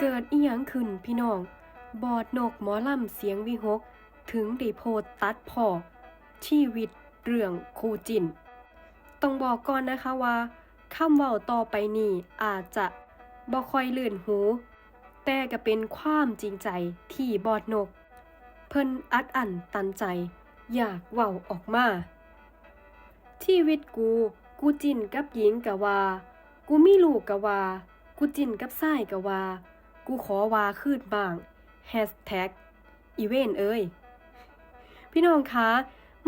เกิดอีหยังขึ้นพี่น้อง บอดนกหมอลำเสียงวิหก ถึงได้โพสต์ตัดพอชีวิตเรื่องคูจิน ต้องบอกก่อนนะคะว่าคำเว้าต่อไปนี้อาจจะบ่ค่อยลื่นหู แต่ก็เป็นความจริงใจที่บอดนก เพิ่นอัดอั้นตันใจ อยากเว้าออกมาชีวิตกู กูจินกับหญิงกะว่า กูมีลูกกะว่า กูจินกับชายกะว่า กูขอว่าคืนบ้างแฮชแท็กอีเวนเอ้ย พี่น้องคะ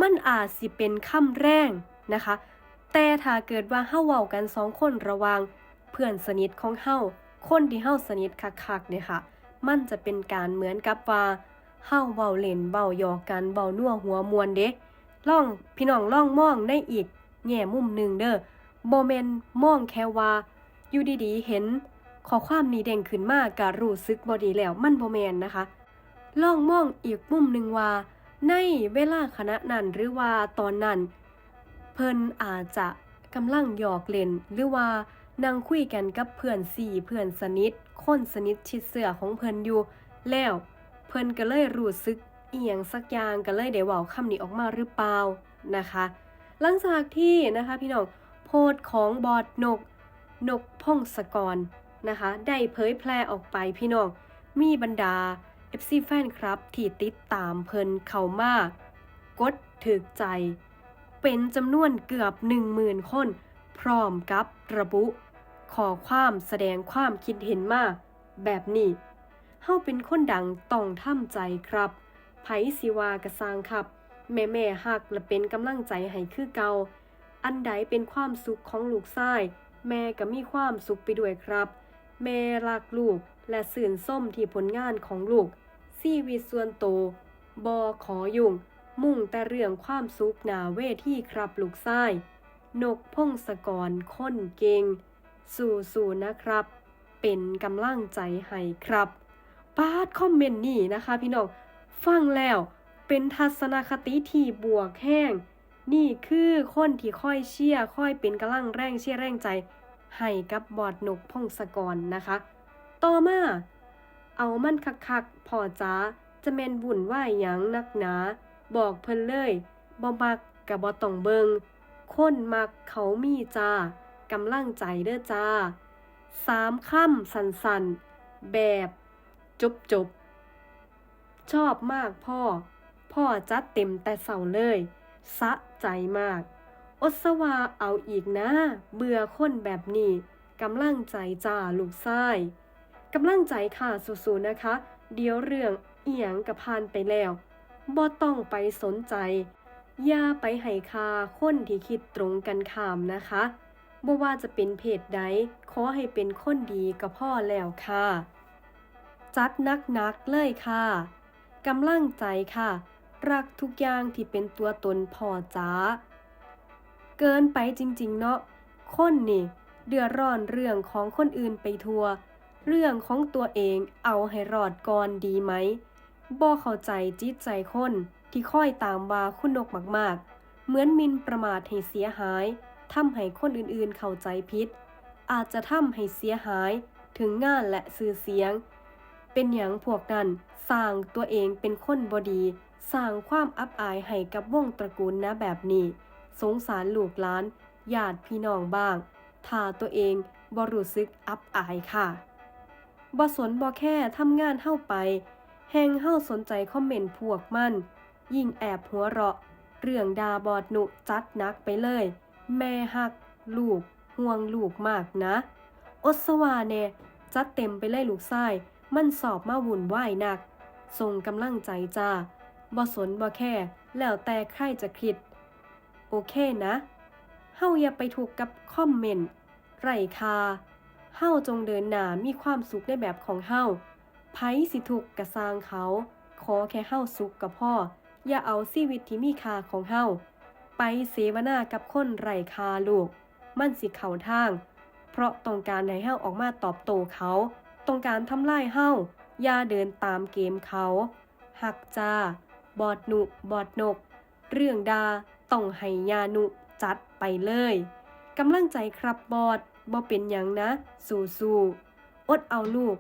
มันอาจสิเป็นคำแรงนะคะ แต่ถ้าเกิดว่าเฮาเว้ากันสองคนระวางเพื่อนสนิทของเฮาคนที่เฮาสนิทคักๆเนี่ยค่ะ มันจะเป็นการเหมือนกับว่าเฮาเว้าเล่นเว้าหยอกกันเว้านัวหัวมวนเด้ล่องพี่น้องล่องมองในอีกแง่มุมหนึ่งเด้อบ่แม่นมองแค่ว่าอยู่ดีๆเห็น ข้อความนี้เด้งขึ้นมาก็รู้สึกบ่ดีแล้วมันบ่แมนนะคะลองมองอีกมุมหนึ่งว่า ในเวลาขณะนั้นหรือว่าตอนนั้น เพิ่นอาจจะกำลังหยอกเล่นหรือว่านั่งคุยกันกับเพื่อนสี่เพื่อนสนิทคนสนิทชิดเสือของเพิ่นอยู่ แล้วเพิ่นก็เลยรู้สึกเอียงสักอย่างก็เลยได้เว้าคำนี้ออกมาหรือเปล่านะคะ หลังจากที่นะคะพี่น้องโพสของบอดนก นกพงศกร นะคะ ได้เผยแพร่ออกไปพี่น้อง มีบรรดา FC แฟนครับ ที่ติดตามเพิ่นเข้ามากดถึกใจ เป็นจำนวนเกือบ 10,000 คน พร้อมกับระบุ ขอความแสดงความคิดเห็นมาแบบนี้เฮาเป็นคนดังต้องท่ำใจครับไผสิวากระสร้างครับ แม่แม่ๆฮักและเป็นกำลังใจให้คือเกาอันใดเป็นความสุขของลูกชาย แม่ก็มีความสุขไปด้วยครับ แม่รักลูกและสื่นส้มที่ผลงานของลูกชีวิตส่วนโตบอขอยุ่ง มุ่งแต่เรื่องความสุขนาเวที่ครับลูกชายนกพงศกรคนเก่ง สู้ๆนะครับ เป็นกำลังใจให้ครับปาดคอมเมนต์นี่นะคะพี่น้อง ฟังแล้วเป็นทัศนคติที่บวกแห้ง นี่คือคนที่ค่อยเชียร์ค่อยเป็นกำลังแรงเชียร์แรงใจ ให้กับบอดนกพงศกรนะคะ ต่อมา เอามันคักๆพอจ้าจะแมนวุ่นวายหยังนักหนา บอกเพิ่นเลยบ่มักกะบ่ต้องเบิงคนมักเขามีจ้ากำลังใจเด้อจ้าสามคำสันๆแบบจบจบชอบมากพ่อ พ่อจัดเต็มแต่เสาเลย สะใจมาก อดสวาเอาอีกนะ เบื่อคนแบบนี้กำลังใจจ้าลูกชายกำลังใจค่ะสู้ๆนะคะ เดี๋ยวเรื่องเอียงกับพานไปแล้วบ่ต้องไปสนใจ อย่าไปให้คาคนที่คิดตรงกันข้ามนะคะบ่ว่าจะเป็นเพศใด ขอให้เป็นคนดีก็พ่อแล้วค่ะ จัดนักนักเลยค่ะกำลังใจค่ะ รักทุกอย่างที่เป็นตัวตนพ่อจ้า เกินไปจริงๆเนาะคนนี่ เดือดร้อนเรื่องของคนอื่นไปทัว เรื่องของตัวเองเอาให้รอดก่อนดีไหมบ่เข้าใจจิตใจคนที่ค่อยตามว่าคุณนกมากๆ เหมือนมินประมาทให้เสียหายทำให้คนอื่นๆเข้าใจผิด อาจจะทำให้เสียหายถึงงานและสื่อเสียง เป็นอย่างพวกนั้นสร้างตัวเองเป็นคนบดี สร้างความอับอายให้กับวงตระกูลนะแบบนี้ สงสารลูกหลานญาติพี่น้องบ้างถ้าตัวเองบ่รู้สึกอับอายค่ะบ่สนบ่แค่ทำงานเฮ้าไปแหงเฮ้าสนใจคอมเมนต์พวกมัน ยิ่งแอบหัวเราะ เรื่องดาบอดหนุจัดนักไปเลย แม่ฮัก ลูก ห่วงลูกมากนะ อสวาเนจัดเต็มไปเลยลูกไส้มันสอบมาวุ่นวายหนัก ส่งกำลังใจจ้าบ่สนบ่แค่ แล้วแต่ใครจะคิด โอเคนะ เฮาอย่าไปถูกกับคอมเมนต์ไร้คา เฮาจงเดินหน้ามีความสุขในแบบของเฮาไผสิทุกข์กะสร้างเขา ขอแค่เฮาสุขกับพ่อ อย่าเอาชีวิตที่มีค่าของเฮาไปเสวนากับคนไร้คาลูก มันสิเข้าทาง เพราะต้องการให้เฮาออกมาตอบโต้เขา ต้องการทำลายเฮาอย่าเดินตามเกมเขา หักจ้า บอดหนุบอดนก เรื่องดา ต้องให้ยานุจัดไปเลยกำลังใจครับบอดบ่เป็นหยังนะ สู้ๆอดเอาลูก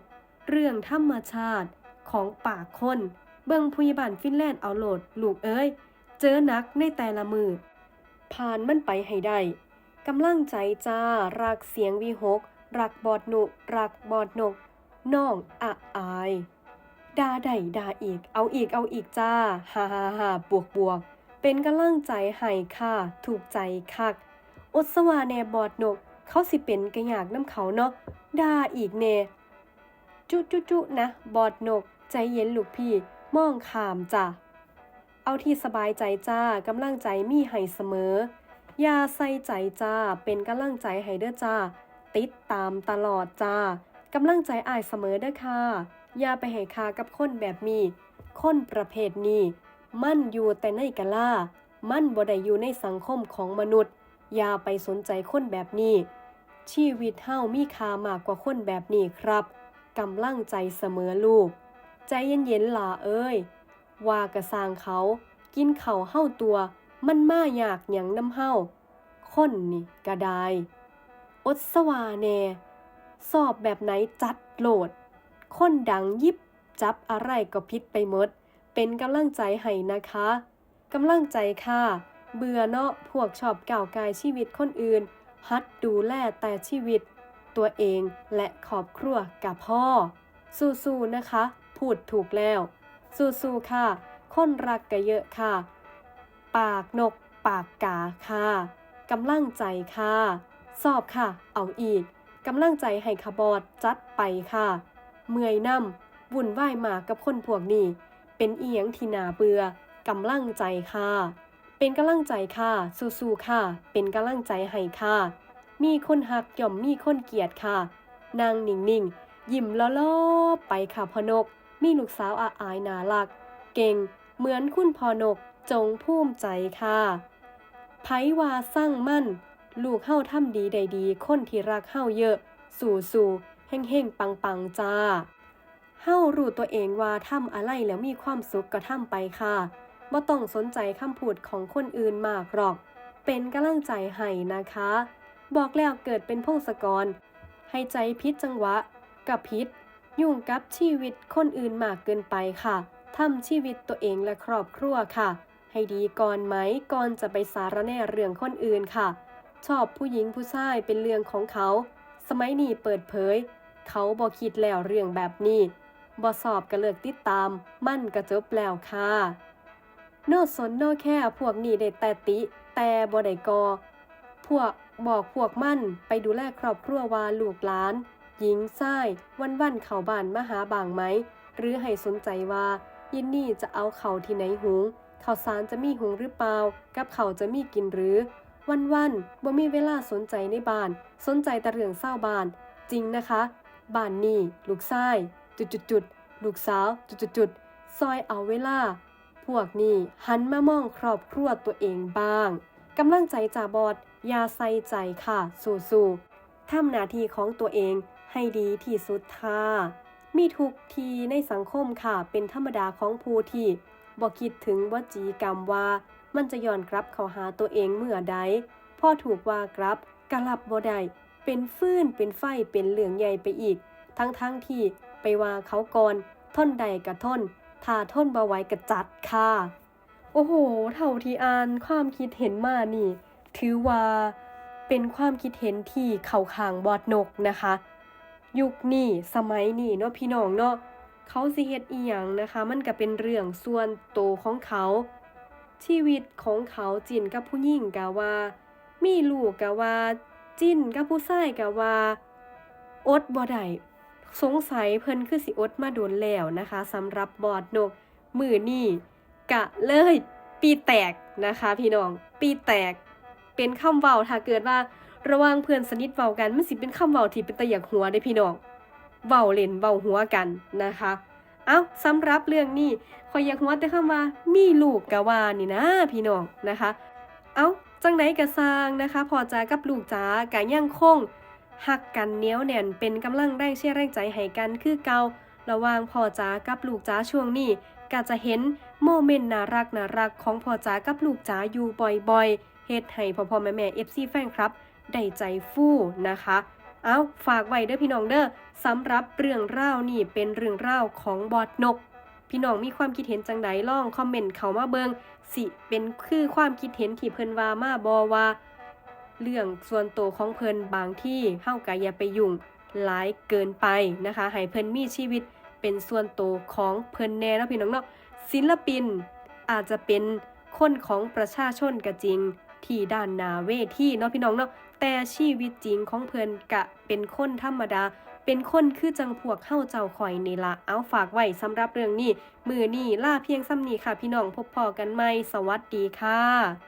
เรื่องธรรมชาติของปากคน เบิ่งผู้ใหญ่บ้านฟินแลนด์เอาโหลด ลูกเอ้ย เจอนักในแต่ละมือ ผ่านมันไปให้ได้กำลังใจจ้า รักเสียงวีหก รักบอดหนุ รักบอดนก น้องอะอาย ดาได้ดาอีก เอาอีกเอาอีกจ้า ฮ่าฮ่าฮ่าบวกบวก เป็นกำลังใจให้ค่ะ ถูกใจคัก อดสวาแน่บอดนก เขาสิเป็นกระยากน้ำเขาเนาะด่าอีกแน่จุจุจุนะ บอดนก ใจเย็นลูกพี่ มองขามจ้ะ เอาที่สบายใจจ้ากำลังใจมีให้เสมอ อย่าใส่ใจจ้า เป็นกำลังใจให้เด้อจ้า ติดตามตลอดจ้ากำลังใจอายเสมอเด้อค่ะ อย่าไปให้คากับคนแบบนี้คนประเภทนี้ มันอยู่แต่ในกะลา มันบ่ได้อยู่ในสังคมของมนุษย์ อย่าไปสนใจคนแบบนี้ ชีวิตเฮามีค่ามากกว่าคนแบบนี้ครับ กำลังใจเสมอลูก ใจเย็นๆหล่าเอ้ย ว่ากระสางเขา กินเขาเฮาตัว มันมาอยากหยังน้ำเฮาคนนี่ก็ไดอดสวาแน่สอบแบบไหนจัดโหลด คนดังยิบจับอะไรก็พิษไปหมด เป็นกำลังใจให้นะคะกำลังใจค่ะ เบื่อเนาะพวกชอบก่าวกายชีวิตคนอื่น ฮัดดูแลแต่ชีวิต ตัวเองและครอบครัวกับพ่อ สู้ๆนะคะ พูดถูกแล้ว สู้ๆค่ะ คนรักก็เยอะค่ะ ปากนก ปากกาค่ะกำลังใจค่ะ สอบค่ะ เอาอีกกำลังใจให้ขบอดจัดไปค่ะ เมื่อยนำวุ่นวายมากับคนพวกนี้ เป็นเอียงที่นาเบือกำลังใจค่ะ เป็นกำลังใจค่ะ สู้ๆค่ะ เป็นกำลังใจให้ค่ะ มีคนหักย่อมมีคนเกลียดค่ะ นางนิ่งๆยิ้มล้อๆไปค่ะพนก มีลูกสาวอาอายนาลัก เก่ง เหมือนคุณพอนกจงภูมิใจค่ะไผวาสร้างมั่น ลูกเฮาทำดีได้ดี คนที่รักเฮาเยอะ สู่สู่เฮ่งเฮ่งปังปังจ้า เฮารู้ตัวเองว่าทำอะไรแล้วมีความสุขก็ทำไปค่ะบ่ต้องสนใจคำพูดของคนอื่นมากหรอก เป็นกำลังใจให้นะคะ บอกแล้วเกิดเป็นพงศกร ให้ใจพิษจังหวะ กับพิษยุ่งกับชีวิตคนอื่นมากเกินไปค่ะทำชีวิตตัวเองและครอบครัวค่ะ ให้ดีก่อนไหมก่อนจะไปสารแน่เรื่องคนอื่นค่ะ ชอบผู้หญิงผู้ชายเป็นเรื่องของเขา สมัยนี้เปิดเผย เขาบอกคิดแล้วเรื่องแบบนี้ บอสอบก็เลิกติดตาม มั่นก็จบแล้วค่ะโนสนโนแค่พวกนี้ได้แต่ติ แต่บ่ได้กอ พวกบอกพวกมั่นไปดูแลครอบครัววาลูกหลาน หญิงชายวันวันเข้าบ้านมาหาบางไหม หรือให้สนใจว่า ยินนี่จะเอาเข่าที่ไหนหุงข้าวสารจะมีหุงหรือเปล่า กับเขาจะมีกินหรือ วันวันบ่มีเวลาสนใจในบ้าน สนใจแต่เรื่องเศร้าบ้าน จริงนะคะ บ้านนี่ลูกชาย จุดๆลูกสาวจุดๆซอยเอาเวลา พวกนี้หันมามองครอบครัวตัวเองบ้างกำลังใจจ่าบอดอย่าใส่ใจค่ะ สู้ๆทำหน้าที่ของตัวเองให้ดีที่สุดค่ะมีทุกทีในสังคมค่ะเป็นธรรมดาของผู้ที่บอกคิดถึงวจีกรรมว่า มันจะย้อนกลับเข้าหาตัวเองเมื่อใดพ่อถูกว่ากลับกลับบ่ได้เป็นฟื้นเป็นไฟเป็นเหลืองใหญ่ไปอีก ทั้งๆทที่ ไปว่าเขาก่อนทนใดกะท่อนถ้าท่อนบ่ไหวกะจัดค่ะ โอ้โห เท่าที่อ่านความคิดเห็นมานี่ ถือว่าเป็นความคิดเห็นที่เข้าข้างบอดนกนะคะ ยุคนี้สมัยนี้เนาะพี่น้องเนาะเขาสิเฮ็ดอีหยังนะคะ มันก็เป็นเรื่องส่วนโตวของเขา ชีวิตของเขาจินกับผู้หญิงกะว่า มีลูกกะว่า จินกับผู้ชายกะว่า อดบ่ได้ สงสัยเพิ่นคือสิอดมาโดนแล้วนะคะสำหรับบอดนกมือนี่กะเลยปีแตกนะคะ พี่น้องปีแตกเป็นคำเว้าถ้าเกิดว่าระว่างเพื่อนสนิทเว้ากันมันสิเป็นคำเว้าที่เป็นตะอยากหัวได้พี่น้องเว้าเล่นเว้าหัวกันนะคะ เอ้าสำหรับเรื่องนี้ขอยอยากหัวแต่คำว่ามีลูกกะว่านี่นะพี่น้องนะคะ เอ้าจังไหนกะสร้างนะคะ พอจากับลูกจ๋ากะยังคง หักกันเนี้ยวแน่นเป็นกำลังแรงเชียร์แรงใจให้กันคือเการะหว่างพ่อจ๋ากับลูกจ๋าช่วงนี้ก็จะเห็นโมเมนต์น่ารักน่ารักของพ่อจ๋ากับลูกจ๋าอยู่บ่อยๆเฮ็ดให้พ่อพ่อแม่แม่ FC แฟนครับได้ใจฟู่นะคะ เอาฝากไว้เด้อพี่น้องเด้อสำหรับเรื่องเล่านี่เป็นเรื่องเล่าของบอดนก พี่น้องมีความคิดเห็นจังใดล่องคอมเมนต์เข้ามาเบิงสิเป็นคือความคิดเห็นที่เพิ่นว่ามาบอว่า เรื่องส่วนตัวของเพิ่นบางที่เฮาก็อย่าไปยุ่งหลายเกินไปนะคะ ให้เพิ่นมีชีวิตเป็นส่วนตัวของเพิ่นแน่เนาะพี่น้องเนาะศิลปินอาจจะเป็นคนของประชาชนก็จริง ที่ด้านนาเวทีเนาะพี่น้องเนาะแต่ชีวิตจริงของเพิ่นกะเป็นคนธรรมดา เป็นคนคือจังพวกเฮาเจ้าข่อยนี่ละเอาฝากไว้สำหรับเรื่องนี้ มือนี้ล่าเพียงซ้ำนี้ค่ะพี่น้องพบพอกันใหมสวัสดีค่ะ